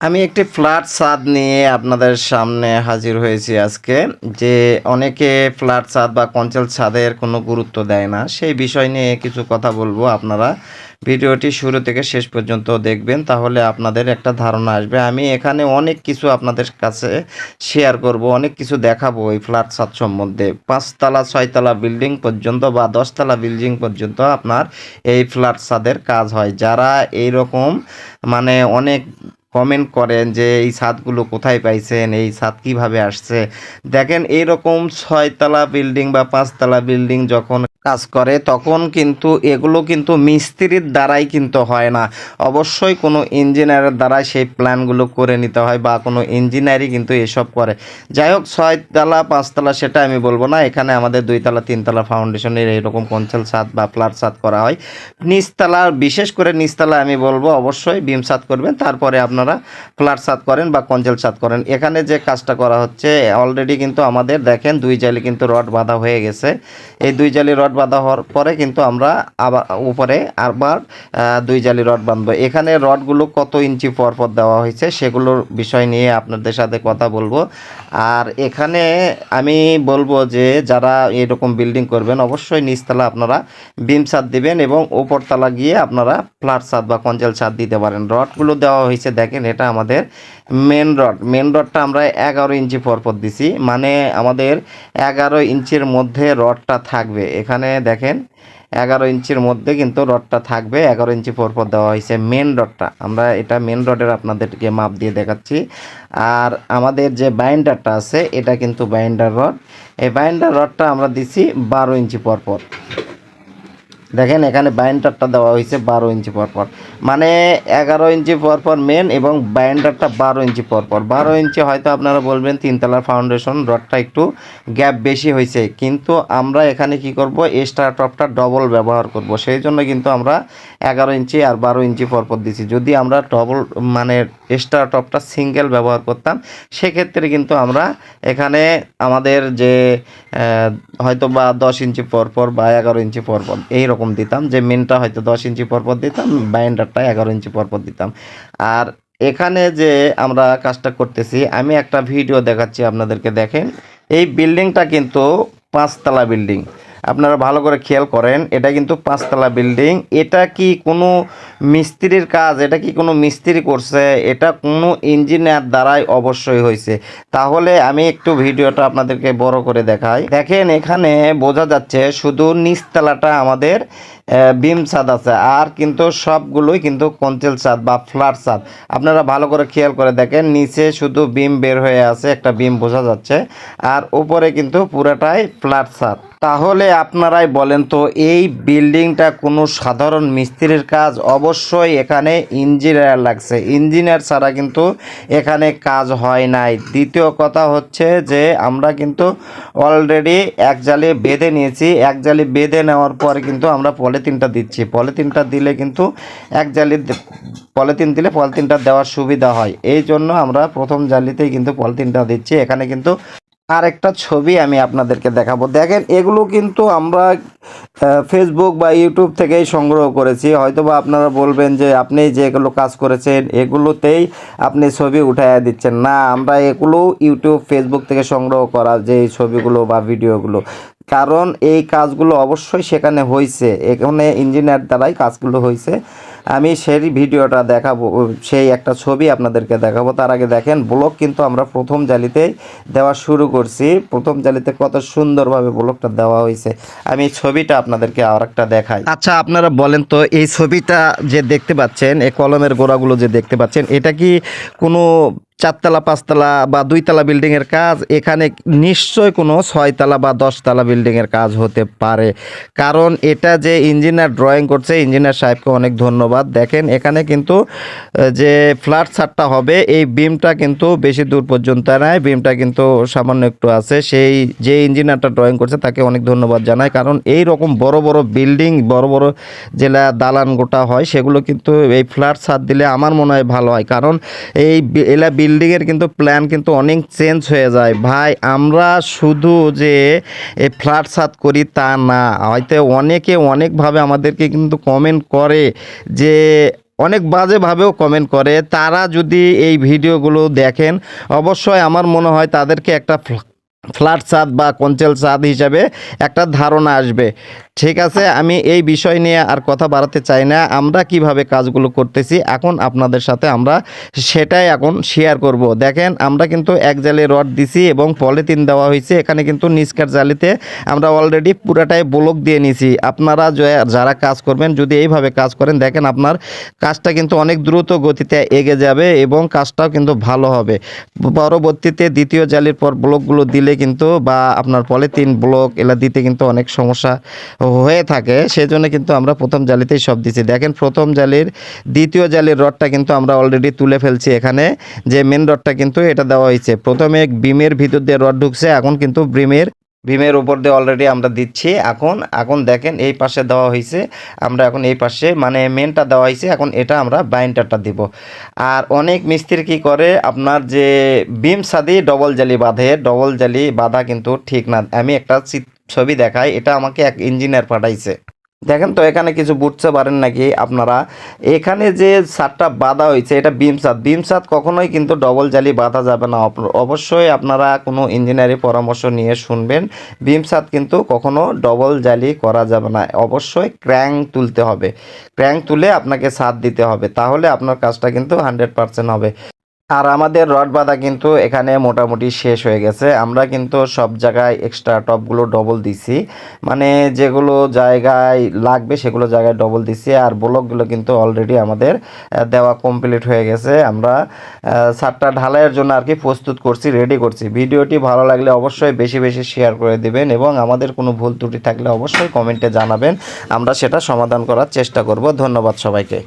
আমি একটি ফ্ল্যাট ছাদ নিয়ে আপনাদের সামনে হাজির হয়েছি আজকে, যে অনেকে ফ্ল্যাট ছাদ বা কঞ্চল ছাদের কোনো গুরুত্ব দেয় না। সেই বিষয় নিয়ে কিছু কথা বলব আপনারা। ভিডিওটি শুরু থেকে শেষ পর্যন্ত দেখবেন, তাহলে আপনাদের একটা ধারণা আসবে। আমি এখানে অনেক কিছু আপনাদের কাছে শেয়ার করব, অনেক কিছু দেখাবো এই ফ্ল্যাট ছাদ সম্বন্ধে। পাঁচতলা, ছয়তলা বিল্ডিং পর্যন্ত বা দশতলা বিল্ডিং পর্যন্ত আপনার এই ফ্ল্যাট ছাদের কাজ হয়। যারা এই রকম মানে অনেক কমেন্ট করেন যে এই ছাদগুলো কোথায় পাইছেন, এই ছাদ কীভাবে আসছে। দেখেন এইরকম ছয়তলা বিল্ডিং বা পাঁচতলা বিল্ডিং যখন কাজ করে, তখন কিন্তু এগুলো কিন্তু মিস্ত্রির দ্বারাই কিন্তু হয় না। অবশ্যই কোনো ইঞ্জিনিয়ারের দ্বারাই সেই প্ল্যানগুলো করে নিতে হয় বা কোনো ইঞ্জিনিয়ারই কিন্তু এসব করে। যাই হোক, ছয়তলা, পাঁচতলা সেটা আমি বলব না। এখানে আমাদের দুইতলা, তিনতলা ফাউন্ডেশনের এইরকম কঞ্চল ছাদ বা ফ্ল্যাট ছাদ করা হয়। নিচতলা, বিশেষ করে নিচতলা আমি বলব অবশ্যই বিম ছাদ করবেন, তারপরে আপনারা ফ্ল্যাট ছাদ করেন বা কঞ্চল ছাদ করেন। এখানে যে কাজটা করা হচ্ছে অলরেডি কিন্তু আমাদের দেখেন দুই জালি কিন্তু রড বাঁধা হয়ে গেছে। এই দুই জালি রড বাঁধা হওয়ার পরে কিন্তু আমরা আবার উপরে আবার দুই জালি রড বাঁধবো। এখানে রডগুলো কত ইঞ্চি পর পর দেওয়া হয়েছে সেগুলোর বিষয় নিয়ে আপনাদের সাথে কথা বলব। আর এখানে আমি বলব যে যারা এরকম বিল্ডিং করবেন, অবশ্যই নিচতলা আপনারা বিম ছাদ দিবেন এবং ওপরতলা গিয়ে আপনারা ফ্ল্যাট ছাদ বা কঞ্চাল ছাদ দিতে পারেন। রডগুলো দেওয়া হয়েছে, দেখেন এটা আমাদের মেন রড মেন রডটা আমরা এগারো ইঞ্চি পরপর দিছি মানে আমাদের এগারো ইঞ্চির মধ্যে রডটা থাকবে। এখানে দেখেন, এগারো ইঞ্চির মধ্যে কিন্তু রডটা থাকবে। এগারো ইঞ্চি পরপর দেওয়া হয়েছে মেন রডটা। আমরা এটা মেন রডের আপনাদেরকে মাপ দিয়ে দেখাচ্ছি। আর আমাদের যে বাইন্ডারটা আছে, এটা কিন্তু বাইন্ডার রড। এই বাইন্ডার রডটা আমরা দিছি বারো ইঞ্চি পরপর দেখেন এখানে বাইন্ডারটা দেওয়া হয়েছে বারো ইঞ্চি পরপর। মানে এগারো ইঞ্চি পরপর মেন এবং বাইন্ডারটা বারো ইঞ্চি পরপর। বারো ইঞ্চি হয়তো আপনারা বলবেন তিনতলার ফাউন্ডেশন রডটা একটু গ্যাপ বেশি হয়েছে। কিন্তু আমরা এখানে কি করব? এক্সট্রা টপটা ডবল ব্যবহার করব। সেই জন্য কিন্তু আমরা এগারো ইঞ্চি আর বারো ইঞ্চি পরপর দিছি। যদি আমরা ডবল মানে এক্সট্রা টপটা সিঙ্গেল ব্যবহার করতাম, সেক্ষেত্রে কিন্তু আমরা এখানে আমাদের যে হয়তো বা দশ ইঞ্চি পরপর বা এগারো ইঞ্চি পরপর, এইরকম দিতাম, যে মেনটা হয়তো দশ ইঞ্চি পরপর দিতাম, বাইন্ডারটা এগারো ইঞ্চি পরপর দিতাম। আর এখানে যে আমরা কাজটা করতেছি, আমি একটা ভিডিও দেখাচ্ছি আপনাদেরকে, দেখেন। এই বিল্ডিংটা কিন্তু পাঁচতলা বিল্ডিং। আপনারা ভালো করে খেয়াল করেন, এটা কিন্তু পাঁচতলা বিল্ডিং। এটা কি কোনো মিস্ত্রির কাজ? এটা কি কোনো মিস্ত্রি করছে? এটা কোনো ইঞ্জিনিয়ার দ্বারাই অবশ্যই হয়েছে। তাহলে আমি একটু ভিডিওটা আপনাদেরকে বড় করে দেখাই। দেখেন, এখানে বোঝা যাচ্ছে শুধু নিচতলাটা আমাদের বিম ছাদ আছে, আর কিন্তু সবগুলোই কিন্তু কঞ্চেল ছাদ বা ফ্ল্যাট ছাদ। আপনারা ভালো করে খেয়াল করে দেখেন, নিচে শুধু বিম বের হয়ে আছে, একটা বিম বোঝা যাচ্ছে, আর উপরে কিন্তু পুরাটাই ফ্ল্যাট ছাদ। তাহলে আপনারাই বলেন তো, এই বিল্ডিংটা কোনো সাধারণ মিস্ত্রির কাজ? অবশ্যই এখানে ইঞ্জিনিয়ার লাগছে। ইঞ্জিনিয়ার ছাড়া কিন্তু এখানে কাজ হয় নাই। দ্বিতীয় কথা হচ্ছে যে, আমরা কিন্তু অলরেডি এক জালি বেঁধে নিয়েছি। এক জালি বেঁধে নেওয়ার পর কিন্তু আমরা পলিথিনটা দিচ্ছি। পলিথিনটা দিলে কিন্তু এক জালি পলিথিন দিলে পলিথিনটা দেওয়ার সুবিধা হয়। এই জন্য আমরা প্রথম জালিতেই কিন্তু পলিথিনটা দিচ্ছি। এখানে কিন্তু আরেকটা ছবি আমি আপনাদেরকে দেখাবো। দেখেন, এগুলো কিন্তু আমরা ফেসবুক বা ইউটিউব থেকেই সংগ্রহ করেছি। হয়তো বা আপনারা বলবেন যে আপনি যেগুলো কাজ করেছেন, এগুলোতেই আপনি ছবি উঠাইয়া দিচ্ছেন। না, আমরা এগুলো ইউটিউব ফেসবুক থেকে সংগ্রহ করা যে ছবিগুলো বা ভিডিওগুলো। কারণ এই কাজগুলো অবশ্যই সেখানে হয়েছে এখানে ইঞ্জিনিয়ার দ্বারাই কাজগুলো হয়েছে আমি সেই ভিডিওটা দেখাবো, সেই একটা ছবি আপনাদেরকে দেখাবো। তার আগে দেখেন, ব্লক কিন্তু আমরা প্রথম জালিতে দেওয়া শুরু করছি। প্রথম জালিতে কত সুন্দরভাবে ব্লকটা দেওয়া হয়েছে। আমি ছবিটা আপনাদেরকে আর একটা দেখাই। আচ্ছা আপনারা বলেন তো, এই ছবিটা যে দেখতে পাচ্ছেন, এই কলমের গোড়াগুলো যে দেখতে পাচ্ছেন, এটা কি কোনো চারতলা, পাঁচতলা বা দুইতলা বিল্ডিংয়ের কাজ, এখানে নিশ্চয় কোনো ছয়তলা বা দশতলা বিল্ডিংয়ের কাজ হতে পারে। কারণ এটা যে ইঞ্জিনিয়ার ড্রয়িং করছে, ইঞ্জিনিয়ার সাহেবকে অনেক ধন্যবাদ। দেখেন, এখানে কিন্তু যে ফ্ল্যাট ছাদটা হবে, এই বিমটা কিন্তু বেশি দূর পর্যন্ত নয় বিমটা কিন্তু সামান্য একটু আছে। সেই, যে ইঞ্জিনিয়ারটা ড্রয়িং করছে, তাকে অনেক ধন্যবাদ জানাই। কারণ এই রকম বড় বড় বিল্ডিং, বড় বড় জেলা দালান গোটা হয়, সেগুলো কিন্তু এই ফ্ল্যাট ছাদ দিলে আমার মনে হয় ভালো হয়। কারণ এই এলা বিল্ডিংয়ের কিন্তু প্ল্যান কিন্তু অনেক চেঞ্জ হয়ে যায়। ভাই, আমরা শুধু যে ফ্ল্যাট ছাদ করি তা না, হয়তো অনেকে অনেকভাবে আমাদেরকে কিন্তু কমেন্ট করে যে, অনেক বাজেভাবেও কমেন্ট করে। তারা যদি এই ভিডিওগুলো দেখেন, অবশ্যই আমার মনে হয় তাদেরকে একটা ফ্ল- ফ্ল্যাট ছাদ বা কঞ্চেল ছাদ হিসাবে একটা ধারণা আসবে। ঠিক আছে, আমি এই বিষয় নিয়ে আর কথা বাড়াতে চাই না। আমরা কীভাবে কাজগুলো করতেছি, এখন আপনাদের সাথে আমরা সেটাই এখন শেয়ার করব। দেখেন, আমরা কিন্তু এক জালে রড দিছি এবং পলিথিন দেওয়া হয়েছে। এখানে কিন্তু নিষ্কার জালিতে আমরা অলরেডি পুরাটাই ব্লক দিয়ে নিছি। আপনারা যারা কাজ করবেন, যদি এইভাবে কাজ করেন, দেখেন আপনার কাজটা কিন্তু অনেক দ্রুত গতিতে এগে যাবে এবং কাজটাও কিন্তু ভালো হবে। পরবর্তীতে দ্বিতীয় জালির পর ব্লকগুলো দিলে কিন্তু বা আপনার পলিথিন ব্লক এলা দিতে কিন্তু অনেক সমস্যা হয়ে থাকে, সেজন্য কিন্তু আমরা প্রথম জালিতেই সব দিচ্ছি দেখেন প্রথম জালির দ্বিতীয় জালির রডটা কিন্তু আমরা অলরেডি তুলে ফেলছি এখানে। যে মেন রডটা কিন্তু এটা দেওয়া হয়েছে। প্রথমে বিমের ভিতর দিয়ে রড ঢুকছে, এখন কিন্তু বিমের বিমের উপর দিয়ে অলরেডি আমরা দিচ্ছি। এখন এখন দেখেন এই পাশে দেওয়া হয়েছে। আমরা এখন এই পাশে মানে মেনটা দেওয়া হয়েছে, এখন এটা আমরা বাইন্ডারটা দিব। আর অনেক মিস্ত্রি কি করে, আপনার যে বিম সাদি ডবল জালি বাঁধে ডবল জালি বাঁধা কিন্তু ঠিক না। আমি একটা চিত- ছবি দেখায়, এটা আমাকে এক ইঞ্জিনিয়ার পাঠাইছে। দেখেন তো, এখানে কিছু বুঝতে পারেন নাকি আপনারা? এখানে যে ছাদটা বাঁধা হয়েছে, এটা বিম ছাদ বিম ছাদ কখনোই কিন্তু ডবল জালি বাঁধা যাবে না। অবশ্যই আপনারা কোনো ইঞ্জিনিয়ারিং পরামর্শ নিয়ে শুনবেন। বিম ছাদ কিন্তু কখনো ডবল জালি করা যাবে না। অবশ্যই ক্র্যাং তুলতে হবে। ক্র্যাং তুলে আপনাকে ছাদ দিতে হবে। তাহলে আপনার কাজটা কিন্তু হান্ড্রেড হবে। আর আমাদের রড বাঁধা কিন্তু এখানে মোটামুটি শেষ হয়ে গেছে। আমরা কিন্তু সব জায়গায় এক্সট্রা টপগুলো ডবল দিছি। মানে যেগুলো জায়গায় লাগবে সেগুলো জায়গায় ডবল দিছি আর ব্লকগুলো কিন্তু অলরেডি আমাদের দেওয়া কমপ্লিট হয়ে গেছে। আমরা সারটা ঢালাইয়ের জন্য আর কি প্রস্তুত করছি রেডি করছি। ভিডিওটি ভালো লাগলে অবশ্যই বেশি বেশি শেয়ার করে দিবেন এবং আমাদের কোনো ভুল ত্রুটি থাকলে অবশ্যই কমেন্টে জানাবেন। আমরা সেটা সমাধান করার চেষ্টা করব। ধন্যবাদ সবাইকে।